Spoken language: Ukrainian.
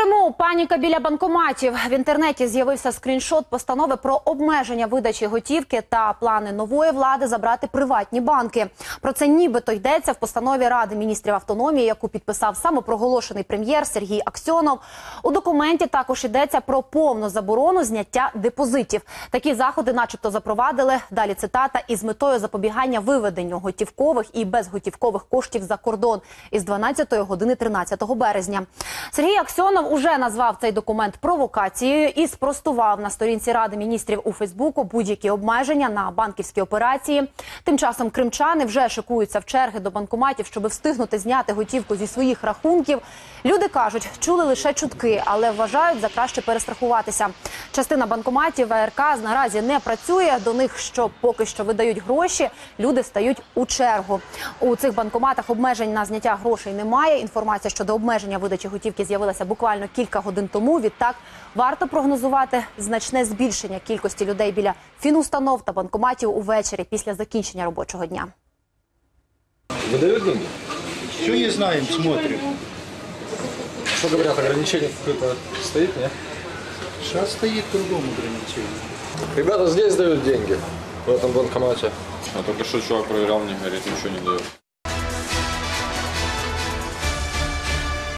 Криму паніка біля банкоматів. В інтернеті з'явився скріншот постанови про обмеження видачі готівки та плани нової влади забрати приватні банки. Про це нібито йдеться в постанові Ради міністрів автономії, яку підписав самопроголошений прем'єр Сергій Аксьонов. У документі також йдеться про повну заборону зняття депозитів. Такі заходи, начебто, запровадили далі цитата із метою запобігання виведенню готівкових і безготівкових коштів за кордон із 12 години 13 березня. Сергій Аксьонов уже назвав цей документ провокацією і спростував на сторінці Ради міністрів у Фейсбуку будь-які обмеження на банківські операції. Тим часом кримчани вже шикуються в черги до банкоматів, щоб встигнути зняти готівку зі своїх рахунків. Люди кажуть, чули лише чутки, але вважають за краще перестрахуватися. Частина банкоматів АРК наразі не працює. До них що поки що видають гроші. Люди стають у чергу. У цих банкоматах обмежень на зняття грошей немає. Інформація щодо обмеження видачі готівки з'явилася буквально кілька годин тому. Відтак варто прогнозувати значне збільшення кількості людей біля фінустанов та банкоматів увечері після закінчення робочого дня. Выдают деньги? Что не знаем, смотрим. Что говорят, ограничение какое-то стоит, нет? Сейчас стоит кругом ограничение. Ребята здесь дают деньги, в этом банкомате. А только что чувак проверял, мне говорит, ничего не дает.